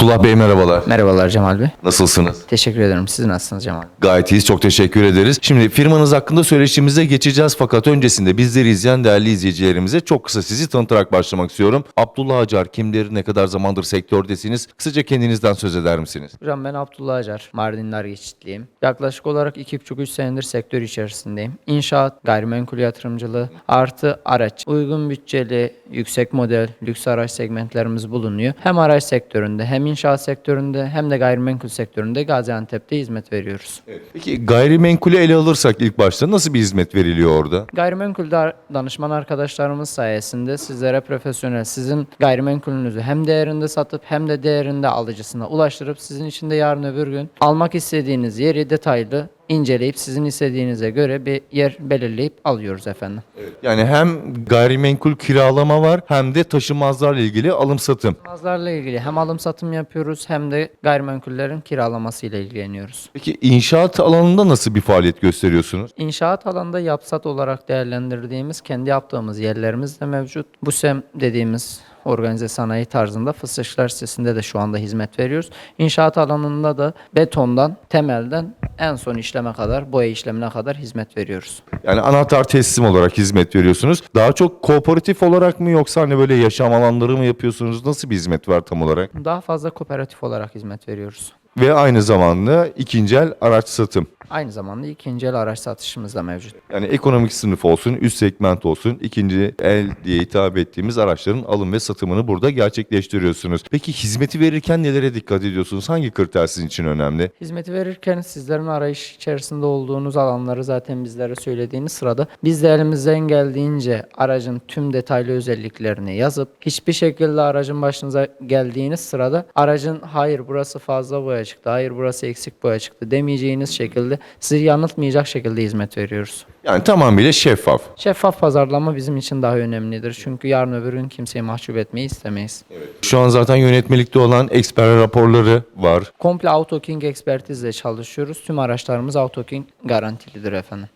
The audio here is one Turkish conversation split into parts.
Abdullah Bey merhabalar. Merhabalar Cemal Bey. Nasılsınız? Teşekkür ederim. Siz nasılsınız Cemal Bey? Gayet iyiyiz. Çok teşekkür ederiz. Şimdi firmanız hakkında söyleşimize geçeceğiz fakat öncesinde bizleri izleyen değerli izleyicilerimize çok kısa sizi tanıtarak başlamak istiyorum. Abdullah Acar kimdir? Ne kadar zamandır sektördesiniz? Kısaca kendinizden söz eder misiniz? Hocam ben Abdullah Acar. Mardinler geçitliyim. Yaklaşık olarak 2,5-3 senedir sektör içerisindeyim. İnşaat, gayrimenkul yatırımcılığı, artı araç. Uygun bütçeli, yüksek model, lüks araç segmentlerimiz bulunuyor. Hem araç sektöründe, hem inşaat sektöründe, hem de gayrimenkul sektöründe Gaziantep'te hizmet veriyoruz. Peki gayrimenkulü ele alırsak ilk başta nasıl bir hizmet veriliyor orada? Gayrimenkul danışman arkadaşlarımız sayesinde sizlere profesyonel sizin gayrimenkulünüzü hem değerinde satıp hem de değerinde alıcısına ulaştırıp sizin için de yarın öbür gün almak istediğiniz yeri detaylı inceleyip sizin istediğinize göre bir yer belirleyip alıyoruz efendim. Yani hem gayrimenkul kiralama var hem de taşınmazlarla ilgili alım satım. Mağazalarla ilgili hem alım satım yapıyoruz hem de gayrimenkullerin kiralamasıyla ilgileniyoruz. Peki inşaat alanında nasıl bir faaliyet gösteriyorsunuz? İnşaat alanında yapsat olarak değerlendirdiğimiz kendi yaptığımız yerlerimiz de mevcut. Bu SEM dediğimiz organize sanayi tarzında fıstıkçılar sitesinde de şu anda hizmet veriyoruz. İnşaat alanında da betondan, temelden en son işleme kadar, boya işlemine kadar hizmet veriyoruz. Yani anahtar teslim olarak hizmet veriyorsunuz. Daha çok kooperatif olarak mı yoksa hani böyle yaşam alanları mı yapıyorsunuz? Nasıl bir hizmet var tam olarak? Daha fazla kooperatif olarak hizmet veriyoruz. Ve aynı zamanda ikinci el araç satım. Aynı zamanda ikinci el araç satışımız da mevcut. Yani ekonomik sınıf olsun, üst segment olsun, ikinci el diye hitap ettiğimiz araçların alım ve satımını burada gerçekleştiriyorsunuz. Peki hizmeti verirken nelere dikkat ediyorsunuz? Hangi kriter sizin için önemli? Hizmeti verirken sizlerin arayış içerisinde olduğunuz alanları zaten bizlere söylediğiniz sırada biz de elimizden geldiğince aracın tüm detaylı özelliklerini yazıp hiçbir şekilde aracın başınıza geldiğiniz sırada aracın hayır burası fazla boya çıktı, hayır burası eksik boya çıktı demeyeceğiniz şekilde sizi yanıltmayacak şekilde hizmet veriyoruz. Yani tamamıyla şeffaf. Şeffaf pazarlama bizim için daha önemlidir. Çünkü yarın öbür gün kimseyi mahcup etmeyi istemeyiz. Şu an zaten yönetmelikte olan eksper raporları var. Komple AutoKing ekspertizle çalışıyoruz. Tüm araçlarımız AutoKing garantilidir efendim.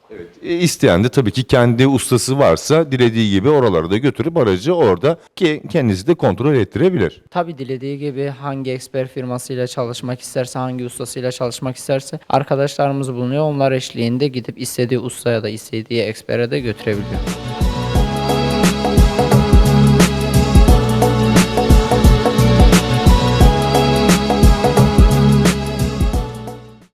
E, isteyen de tabii ki kendi ustası varsa dilediği gibi oralara da götürüp aracı orada ki kendisi de kontrol ettirebilir. Tabi dilediği gibi hangi eksper firmasıyla çalışmak isterse, hangi ustasıyla çalışmak isterse arkadaşlarımız bulunuyor. Onlar eşliğinde gidip istediği ustaya da istediği ekspere de götürebiliyor.